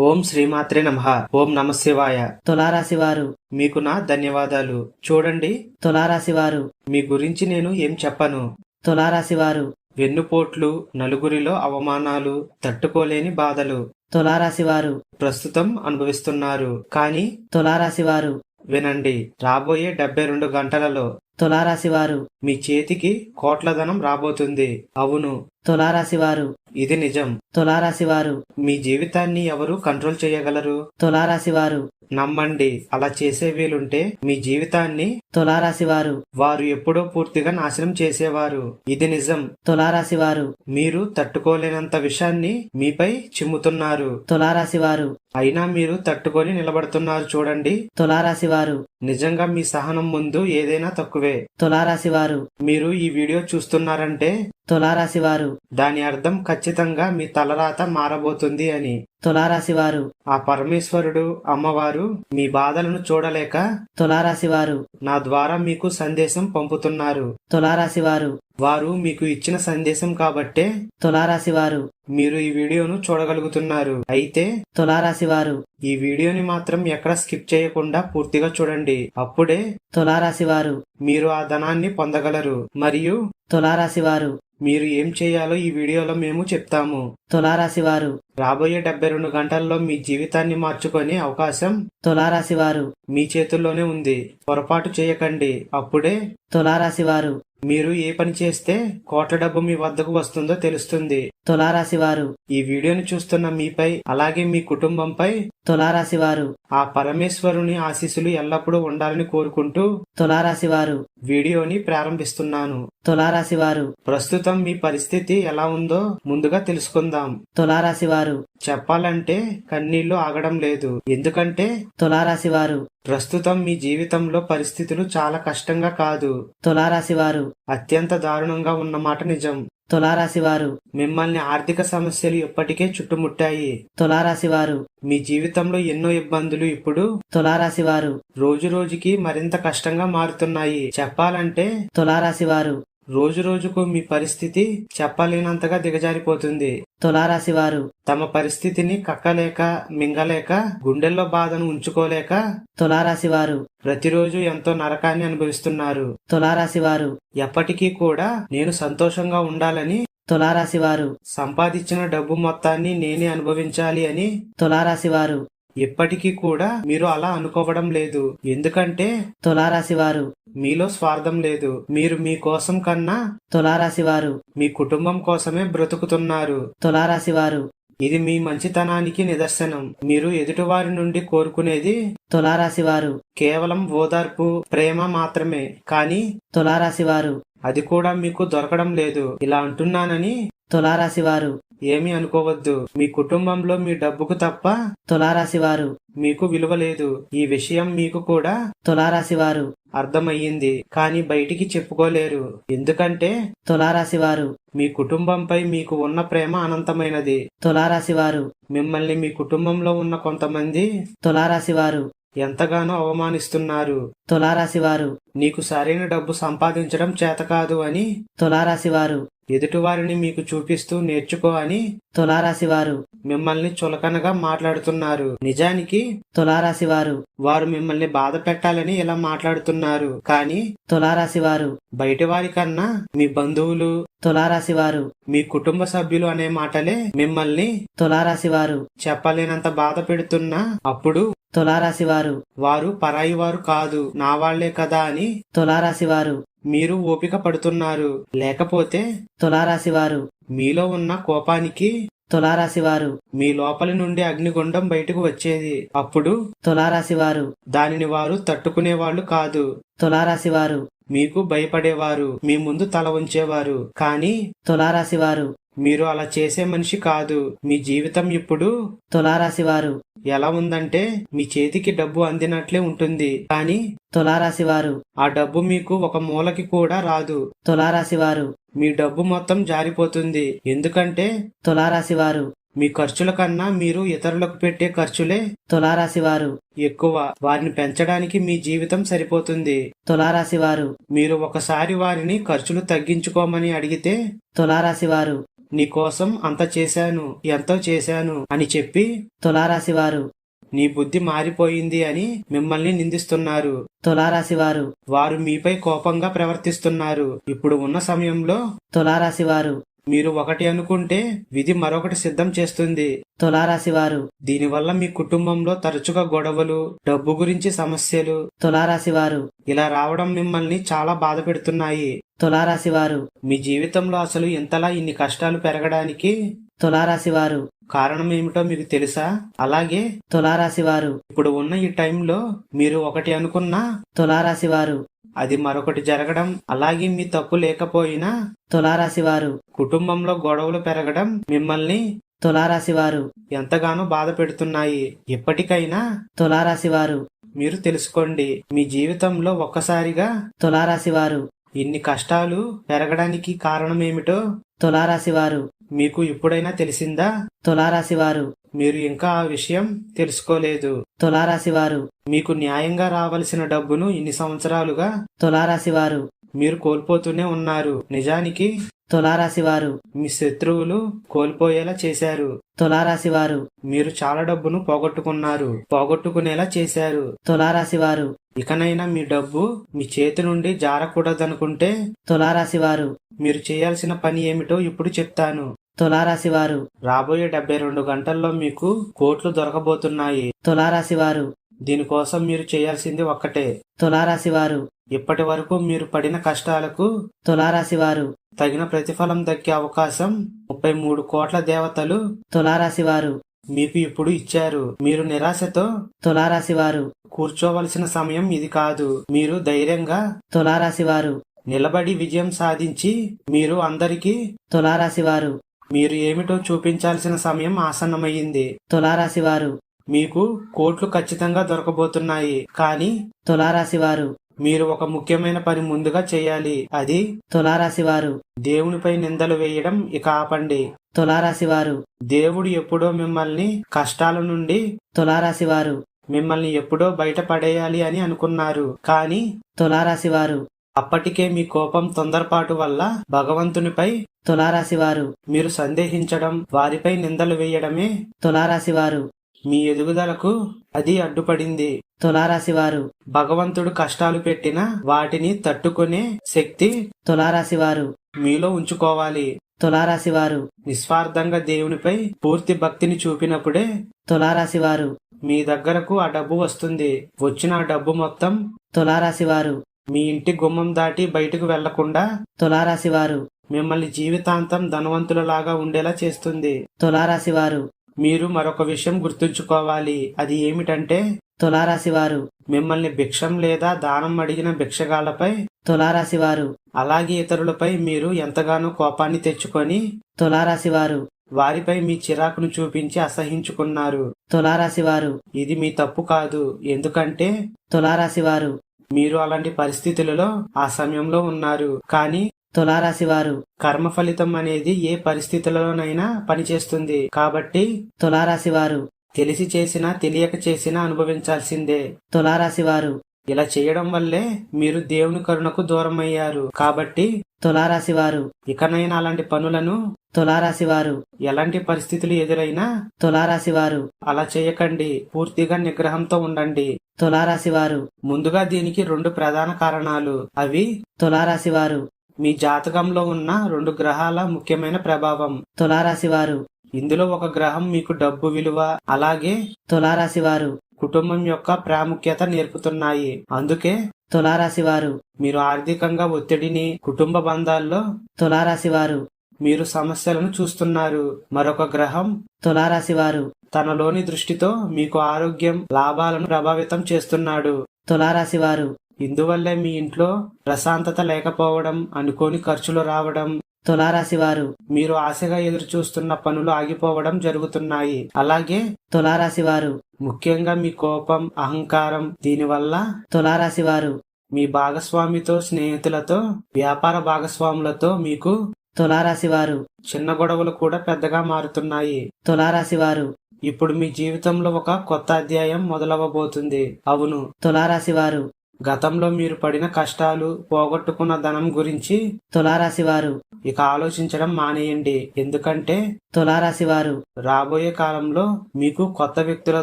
ఓం శ్రీమాత్రే నమ. ఓం నమ శివాయ. తులారాశి వారు మీకు నా ధన్యవాదాలు. చూడండి. తులారాశి వారు మీ గురించి నేను ఏం చెప్పను? తులారాశి వారు వెన్నుపోట్లు నలుగురిలో అవమానాలు తట్టుకోలేని బాధలు. తులారాశి వారు ప్రస్తుతం అనుభవిస్తున్నారు. కానీ తులారాశి వారు వినండి. రాబోయే డెబ్బై రెండు గంటలలో తులారాశి వారు మీ చేతికి కోట్ల ధనం రాబోతుంది. అవును. తులారాశి వారు ఇది నిజం. తులారాశి వారు మీ జీవితాన్ని ఎవరు కంట్రోల్ చేయగలరు? తులారాశి వారు నమ్మండి. అలా చేసే వీలుంటే మీ జీవితాన్ని తులారాశి వారు వారు ఎప్పుడో పూర్తిగా నాశనం చేసేవారు. ఇది నిజం. తులారాశి వారు మీరు తట్టుకోలేనంత విషయాన్ని మీపై చిమ్ముతున్నారు. తులారాశి వారు అయినా మీరు తట్టుకొని నిలబడుతున్నారు చూడండి. తులారాశి వారు నిజంగా మీ సహనం ముందు ఏదైనా తక్కువే. తులారాశి వారు మీరు ఈ వీడియో చూస్తున్నారంటే తులారాశి వారు దాని అర్థం ఖచ్చితంగా మీ తలరాత మారబోతుంది అని. తులారాశి వారు ఆ పరమేశ్వరుడు అమ్మవారు మీ బాధలను చూడలేక తులారాశి వారు నా ద్వారా మీకు సందేశం పంపుతున్నారు. తులారాశి వారు వారు మీకు ఇచ్చిన సందేశం కాబట్టే తులారాశి వారు మీరు ఈ వీడియోను చూడగలుగుతున్నారు. అయితే తులారాశి వారు ఈ వీడియోని మాత్రం ఎక్కడ స్కిప్ చేయకుండా పూర్తిగా చూడండి. అప్పుడే తులారాశి వారు మీరు ఆ ధనాన్ని పొందగలరు. మరియు తులారాశి వారు మీరు ఏం చేయాలో ఈ వీడియోలో మేము చెప్తాము. తులారాశి వారు రాబోయే డెబ్బై రెండు గంటల్లో మీ జీవితాన్ని మార్చుకునే అవకాశం తులారాశి వారు మీ చేతుల్లోనే ఉంది. పొరపాటు చేయకండి. అప్పుడే తులారాశి వారు మీరు ఏ పని చేస్తే కోట్ల డబ్బు మీ వద్దకు వస్తుందో తెలుస్తుంది. తులారాశి వారు ఈ వీడియోని చూస్తున్న మీపై అలాగే మీ కుటుంబంపై తులారాశి వారు ఆ పరమేశ్వరుని ఆశీస్సులు ఎల్లప్పుడూ ఉండాలని కోరుకుంటూ తులారాశి వారు వీడియోని ప్రారంభిస్తున్నాను. తులారాశి వారు ప్రస్తుతం మీ పరిస్థితి ఎలా ఉందో ముందుగా తెలుసుకుందాం. తులారాశి వారు చెప్పాలంటే కన్నీళ్ళు ఆగడం లేదు. ఎందుకంటే తులారాశి వారు ప్రస్తుతం మీ జీవితంలో పరిస్థితులు చాలా కష్టంగా కాదు. తులారాశి వారు అత్యంత దారుణంగా ఉన్నమాట నిజం. తులారాశి వారు మిమ్మల్ని ఆర్థిక సమస్యలు ఇప్పటికే చుట్టుముట్టాయి. తులారాశి వారు మీ జీవితంలో ఎన్నో ఇబ్బందులు ఇప్పుడు? తులారాశి వారు రోజు రోజుకి మరింత కష్టంగా మారుతున్నాయి. చెప్పాలంటే తులారాశి వారు రోజు రోజుకు మీ పరిస్థితి చెప్పలేనంతగా దిగజారిపోతుంది. తులారాశి వారు తమ పరిస్థితిని కక్కలేక మింగలేక గుండెల్లో బాధను ఉంచుకోలేక తులారాశి వారు ప్రతిరోజు ఎంతో నరకాన్ని అనుభవిస్తున్నారు. తులారాశి వారు ఎప్పటికీ కూడా నేను సంతోషంగా ఉండాలని తులారాశి వారు సంపాదించిన డబ్బు మొత్తాన్ని నేనే అనుభవించాలి అని తులారాశి వారు ఎప్పటికీ కూడా మీరు అలా అనుకోవడం లేదు. ఎందుకంటే తులారాశి వారు మీలో స్వార్థం లేదు. మీరు మీ కోసం కన్నా తులారాశి వారు మీ కుటుంబం కోసమే బ్రతుకుతున్నారు. తులారాశి వారు ఇది మీ మంచితనానికి నిదర్శనం. మీరు ఎదుటివారి నుండి కోరుకునేది తులారాశి వారు కేవలం ఓదార్పు ప్రేమ మాత్రమే. కానీ తులారాశి వారు అది కూడా మీకు దొరకడం లేదు. ఇలా అంటున్నానని తులారాశి వారు ఏమీ అనుకోవద్దు. మీ కుటుంబంలో మీ డబ్బుకు తప్ప తులారాశి వారు మీకు విలువ లేదు. ఈ విషయం మీకు కూడా తులారాశి వారు అర్థమయ్యింది. కానీ బయటికి చెప్పుకోలేరు. ఎందుకంటే తులారాశి వారు మీ కుటుంబంపై మీకు ఉన్న ప్రేమ అనంతమైనది. తులారాశి వారు మిమ్మల్ని మీ కుటుంబంలో ఉన్న కొంతమంది తులారాశి వారు ఎంతగానో అవమానిస్తున్నారు. తులారాశి వారు నీకు సరైన డబ్బు సంపాదించడం చేత కాదు అని తులారాశి వారు ఎదుటివారిని మీకు చూపిస్తూ నేర్చుకో అని తులారాశి వారు మిమ్మల్ని చులకనగా మాట్లాడుతున్నారు. నిజానికి తులారాశి వారు వారు మిమ్మల్ని బాధ పెట్టాలని ఇలా మాట్లాడుతున్నారు. కానీ తులారాశి వారు బయటి వారి కన్నా మీ బంధువులు తులారాశి వారు మీ కుటుంబ సభ్యులు అనే మాటలే మిమ్మల్ని తులారాశి వారు చెప్పలేనంత బాధ పెడుతున్నా అప్పుడు తులారాశి వారు వారు పరాయి వారు కాదు నా వాళ్ళే కదా అని తులారాశి వారు మీరు ఓపిక పడుతున్నారు. లేకపోతే తులారాశి వారు మీలో ఉన్న కోపానికి తులారాశి వారు మీ లోపలి నుండి అగ్నిగుండం బయటకు వచ్చేది. అప్పుడు తులారాశి వారు దానిని వారు తట్టుకునేవాళ్ళు కాదు. తులారాశి వారు మీకు భయపడేవారు మీ ముందు తల ఉంచేవారు కానీ తులారాశి వారు మీరు అలా చేసే మనిషి కాదు మీ జీవితం ఇప్పుడు తులారాశి వారు ఎలా ఉందంటే మీ చేతికి డబ్బు అందినట్లే ఉంటుంది కానీ తులారాశి వారు ఆ డబ్బు మీకు ఒక మూలకి కూడా రాదు. తులారాశి వారు మీ డబ్బు మొత్తం జారిపోతుంది ఎందుకంటే తులారాశి వారు మీ ఖర్చుల కన్నా మీరు ఇతరులకు పెట్టే ఖర్చులే తులారాశి వారు ఎక్కువ. వారిని పెంచడానికి మీ జీవితం సరిపోతుంది. తులారాశి వారు మీరు ఒకసారి వారిని ఖర్చులు తగ్గించుకోమని అడిగితే తులారాశి వారు నీకోసం అంత చేశాను ఎంతో చేశాను అని చెప్పి తులారాశి వారు నీ బుద్ధి మారిపోయింది అని మిమ్మల్ని నిందిస్తున్నారు. తులారాశి వారు వారు మీపై కోపంగా ప్రవర్తిస్తున్నారు. ఇప్పుడు ఉన్న సమయంలో తులారాశి వారు మీరు ఒకటి అనుకుంటే విధి మరొకటి సిద్ధం చేస్తుంది. తులారాశి వారు దీనివల్ల మీ కుటుంబంలో తరచుగా గొడవలు డబ్బు గురించి సమస్యలు తులారాశి వారు ఇలా రావడం మిమ్మల్ని చాలా బాధ పెడుతున్నాయి. తులారాశి వారు మీ జీవితంలో అసలు ఇంతలా ఇన్ని కష్టాలు పెరగడానికి? తులారాశి వారు కారణం ఏమిటో మీకు తెలుసా? అలాగే తులారాశి వారు ఇప్పుడు ఉన్న ఈ టైంలో మీరు ఒకటి అనుకున్నా తులారాశి వారు అది మరొకటి జరగడం అలాగే మీ తప్పు లేకపోయినా తులారాశి వారు కుటుంబంలో గొడవలు పెరగడం మిమ్మల్ని తులారాశి వారు ఎంతగానో బాధ పెడుతున్నాయి. ఎప్పటికైనా తులారాశి వారు మీరు తెలుసుకోండి మీ జీవితంలో ఒక్కసారిగా తులారాశి వారు ఇన్ని కష్టాలు పెరగడానికి కారణమేమిటో తులారాశి వారు మీకు ఇప్పుడైనా తెలిసిందా? తులారాశి వారు మీరు ఇంకా ఆ విషయం తెలుసుకోలేదు. తులారాశి వారు మీకు న్యాయంగా రావలసిన డబ్బును ఇన్ని సంవత్సరాలుగా తులారాశి వారు మీరు కోల్పోతూనే ఉన్నారు. నిజానికి తులారాశి వారు మీ శత్రువులు కోల్పోయేలా చేశారు. తులారాశి వారు మీరు చాలా డబ్బును పోగొట్టుకున్నారు. పోగొట్టుకునేలా చేశారు. తులారాశి వారు ఇకనైనా మీ డబ్బు మీ చేతి నుండి జారకూడదనుకుంటే తులారాశి వారు మీరు చేయాల్సిన పని ఏమిటో ఇప్పుడు చెప్తాను. తులారాశి వారు రాబోయే డెబ్బై రెండు గంటల్లో మీకు కోట్లు దొరకబోతున్నాయి. తులారాశి వారు దీనికోసం మీరు చేయాల్సింది ఒక్కటే. తులారాశి వారు ఇప్పటి వరకు మీరు పడిన కష్టాలకు తులారాశి వారు తగిన ప్రతిఫలం దక్కే అవకాశం ముప్పై మూడు కోట్ల దేవతలు తులారాశి వారు మీకు ఇప్పుడు ఇచ్చారు. మీరు నిరాశతో తులారాశి వారు కూర్చోవలసిన సమయం ఇది కాదు. మీరు ధైర్యంగా తులారాశి వారు నిలబడి విజయం సాధించి మీరు అందరికీ తులారాశి వారు మీరు ఏమిటో చూపించాల్సిన సమయం ఆసన్నమయ్యింది. తులారాశి వారు మీకు కోట్లు ఖచ్చితంగా దొరకబోతున్నాయి కానీ తులారాశి వారు మీరు ఒక ముఖ్యమైన పని ముందుగా చేయాలి. అది తులారాశి వారు దేవునిపై నిందలు వేయడం ఇక ఆపండి. తులారాశి వారు దేవుడు ఎప్పుడో మిమ్మల్ని కష్టాల నుండి తులారాశి వారు మిమ్మల్ని ఎప్పుడో బయట పడేయాలి అని అనుకున్నారు కానీ తులారాశి వారు అప్పటికే మీ కోపం తొందరపాటు వల్ల భగవంతునిపై తులారాశి వారు మీరు సందేహించడం వారిపై నిందలు వేయడమే తులారాశి వారు మీ ఎదుగుదలకు అది అడ్డుపడింది. తులారాశి వారు భగవంతుడు కష్టాలు పెట్టిన వాటిని తట్టుకునే శక్తి తులారాశి వారు మీలో ఉంచుకోవాలి. తులారాశి వారు నిస్వార్థంగా దేవునిపై పూర్తి భక్తిని చూపినప్పుడే తులారాశి వారు మీ దగ్గరకు ఆ డబ్బు వస్తుంది. వచ్చిన ఆ డబ్బు మొత్తం తులారాశి వారు మీ ఇంటి గుమ్మం దాటి బయటకు వెళ్ళకుండా తులారాశి వారు మిమ్మల్ని జీవితాంతం ధనవంతులలాగా ఉండేలా చేస్తుంది. తులారాశి వారు మీరు మరొక విషయం గుర్తుంచుకోవాలి. అది ఏమిటంటే తులారాశి వారు మిమ్మల్ని భిక్షం లేదా దానం అడిగిన భిక్షగాళ్ళపై తులారాశి వారు అలాగే ఇతరులపై మీరు ఎంతగానో కోపాన్ని తెచ్చుకొని తులారాశి వారు వారిపై మీ చిరాకును చూపించి అసహించుకున్నారు. తులారాశి వారు ఇది మీ తప్పు కాదు. ఎందుకంటే తులారాశి వారు మీరు అలాంటి పరిస్థితులలో ఆ సమయంలో ఉన్నారు. కానీ తులారాశి వారు కర్మ ఫలితం అనేది ఏ పరిస్థితులలోనైనా పనిచేస్తుంది. కాబట్టి తులారాశి వారు తెలిసి చేసినా తెలియక చేసినా అనుభవించాల్సిందే. తులారాశి వారు ఇలా చేయడం వల్లే మీరు దేవుని కరుణకు దూరం అయ్యారు కాబట్టి తులారాశి వారు ఇకనైనా అలాంటి పనులను తులారాశి వారు ఎలాంటి పరిస్థితులు ఎదురైనా తులారాశి వారు అలా చేయకండి. పూర్తిగా నిగ్రహంతో ఉండండి. తులారాశి వారు ముందుగా దీనికి రెండు ప్రధాన కారణాలు. అవి తులారాశి వారు మీ జాతకంలో ఉన్న రెండు గ్రహాల ముఖ్యమైన ప్రభావం. తులారాశి వారు ఇందులో ఒక గ్రహం మీకు డబ్బు విలువ. అలాగే తులారాశి వారు కుటుంబం యొక్క ప్రాముఖ్యత నేర్పుతున్నాయి. అందుకే తులారాశి వారు మీరు ఆర్థికంగా ఒత్తిడిని కుటుంబ బంధాల్లో తులారాశి వారు మీరు సమస్యలను చూస్తున్నారు. మరొక గ్రహం తులారాశి వారు తనలోని దృష్టితో మీకు ఆరోగ్యం లాభాలను ప్రభావితం చేస్తున్నాడు. తులారాశి వారు ఇందువల్లే మీ ఇంట్లో ప్రశాంతత లేకపోవడం అనుకోని ఖర్చులు రావడం తులారాశి వారు మీరు ఆశగా ఎదురు చూస్తున్న పనులు ఆగిపోవడం జరుగుతున్నాయి. అలాగే తులారాశి వారు ముఖ్యంగా మీ కోపం అహంకారం దీనివల్ల తులారాశి వారు మీ భాగస్వామితో స్నేహితులతో వ్యాపార భాగస్వాములతో మీకు తులారాశి వారు చిన్న గొడవలు కూడా పెద్దగా మారుతున్నాయి. తులారాశి వారు ఇప్పుడు మీ జీవితంలో ఒక కొత్త అధ్యాయం మొదలవ్వబోతుంది. అవును. తులారాశి వారు గతంలో మీరు పడిన కష్టాలు పోగొట్టుకున్న ధనం గురించి తులారాశి వారు ఇక ఆలోచించడం మానేయండి. ఎందుకంటే తులారాశి వారు రాబోయే కాలంలో మీకు కొత్త వ్యక్తుల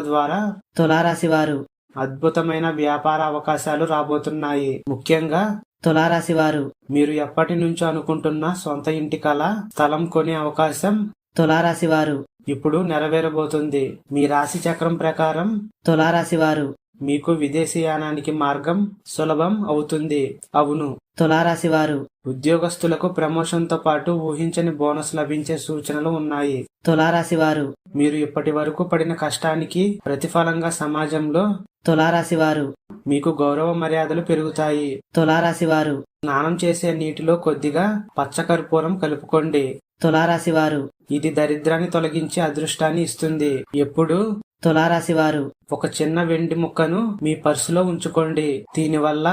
ద్వారా తులారాశి వారు అద్భుతమైన వ్యాపార అవకాశాలు రాబోతున్నాయి. ముఖ్యంగా తులారాశి వారు మీరు ఎప్పటి నుంచో అనుకుంటున్న సొంత ఇంటి కల స్థలం కొనే అవకాశం తులారాశి వారు ఇప్పుడు నెరవేరబోతుంది. మీ రాశి చక్రం ప్రకారం తులారాశి వారు మీకు విదేశీయానానికి మార్గం సులభం అవుతుంది. అవును. తులారాశి వారు ఉద్యోగస్తులకు ప్రమోషన్తో పాటు ఊహించని బోనస్ లభించే సూచనలు ఉన్నాయి. తులారాశి వారు మీరు ఇప్పటి వరకు పడిన కష్టానికి ప్రతిఫలంగా సమాజంలో తులారాశి వారు మీకు గౌరవ మర్యాదలు పెరుగుతాయి. తులారాశి వారు స్నానం చేసే నీటిలో కొద్దిగా పచ్చకర్పూరం కలుపుకోండి. తులారాశి వారు ఇది దరిద్రాన్ని తొలగించి అదృష్టాన్ని ఇస్తుంది. ఎప్పుడు? తులారాశి వారు ఒక చిన్న వెండి ముక్కను మీ పర్సులో ఉంచుకోండి. దీనివల్ల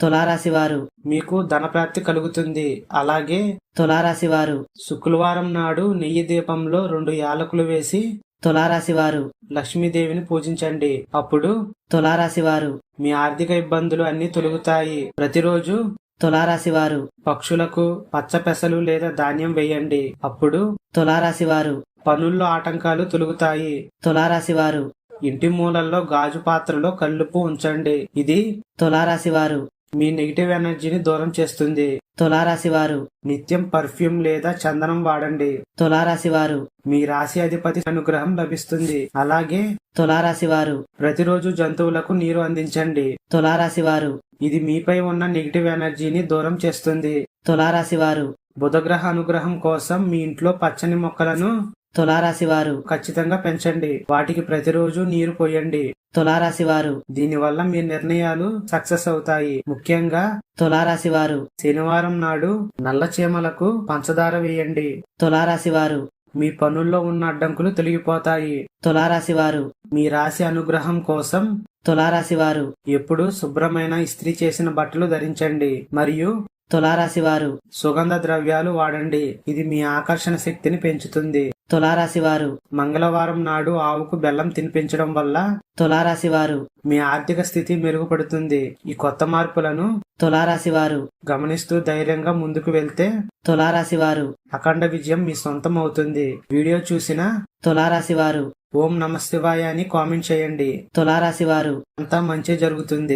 తులారాశి వారు మీకు ధనప్రాప్తి కలుగుతుంది. అలాగే తులారాశి వారు శుక్రవారం నాడు నెయ్యి దీపంలో రెండు యాలకులు వేసి తులారాశి వారు లక్ష్మీదేవిని పూజించండి. అప్పుడు తులారాశి వారు మీ ఆర్థిక ఇబ్బందులు అన్ని తొలగుతాయి. ప్రతిరోజు తులారాశి వారు పక్షులకు పచ్చ పెసలు లేదా ధాన్యం వేయండి. అప్పుడు తులారాశి వారు పనుల్లో ఆటంకాలు తొలగుతాయి. తులారాశి వారు ఇంటి మూలల్లో గాజు పాత్రలో కల్లుపు ఉంచండి. ఇది తులారాశి వారు మీ నెగిటివ్ ఎనర్జీని దూరం చేస్తుంది. తులారాశి వారు నిత్యం పర్ఫ్యూమ్ లేదా చందనం వాడండి. తులారాశి వారు మీ రాశి అధిపతి అనుగ్రహం లభిస్తుంది. అలాగే తులారాశి వారు ప్రతిరోజు జంతువులకు నీరు అందించండి. తులారాశి వారు ఇది మీపై ఉన్న నెగిటివ్ ఎనర్జీని దూరం చేస్తుంది. తులారాశి వారు బుధగ్రహ అనుగ్రహం కోసం మీ ఇంట్లో పచ్చని మొక్కలను తులారాశి వారు ఖచ్చితంగా పెంచండి. వాటికి ప్రతిరోజు నీరు పోయండి. తులారాశి వారు దీనివల్ల మీ నిర్ణయాలు సక్సెస్ అవుతాయి. ముఖ్యంగా తులారాశి వారు శనివారం నాడు నల్ల చీమలకు పంచదార వేయండి. తులారాశి వారు మీ పనుల్లో ఉన్న అడ్డంకులు తొలగిపోతాయి. తులారాశి వారు మీ రాశి అనుగ్రహం కోసం తులారాశి వారు ఎప్పుడు శుభ్రమైన ఇస్త్రీ చేసిన బట్టలు ధరించండి. మరియు తులారాశి వారు సుగంధ ద్రవ్యాలు వాడండి. ఇది మీ ఆకర్షణ శక్తిని పెంచుతుంది. తులారాశి వారు మంగళవారం నాడు ఆవుకు బెల్లం తినిపించడం వల్ల తులారాశి వారు మీ ఆర్థిక స్థితి మెరుగుపడుతుంది. ఈ కొత్త మార్పులను తులారాశి వారు గమనిస్తూ ధైర్యంగా ముందుకు వెళ్తే తులారాశి వారు అఖండ విజయం మీ సొంతం అవుతుంది వీడియో చూసిన తులారాశి వారు ఓం నమ శివాయ అని కామెంట్ చేయండి. తులారాశి వారు అంతా మంచి జరుగుతుంది.